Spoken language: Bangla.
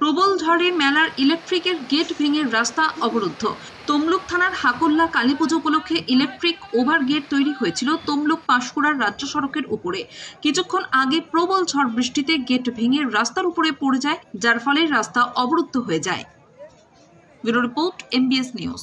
প্রবল ঝড়ে মেলার ইলেকট্রিকের গেট ভেঙে রাস্তা অবরুদ্ধ। তমলুক থানার হাকুল্লা কালী পুজো উপলক্ষে ইলেকট্রিক ওভার গেট তৈরি হয়েছিল তমলুক পাঁশকুড়ার রাজ্য সড়কের উপরে। কিছুক্ষণ আগে প্রবল ঝড় বৃষ্টিতে গেট ভেঙে রাস্তার উপরে পড়ে যায়, যার ফলে রাস্তা অবরুদ্ধ হয়ে যায়। Bureau report, MBS news.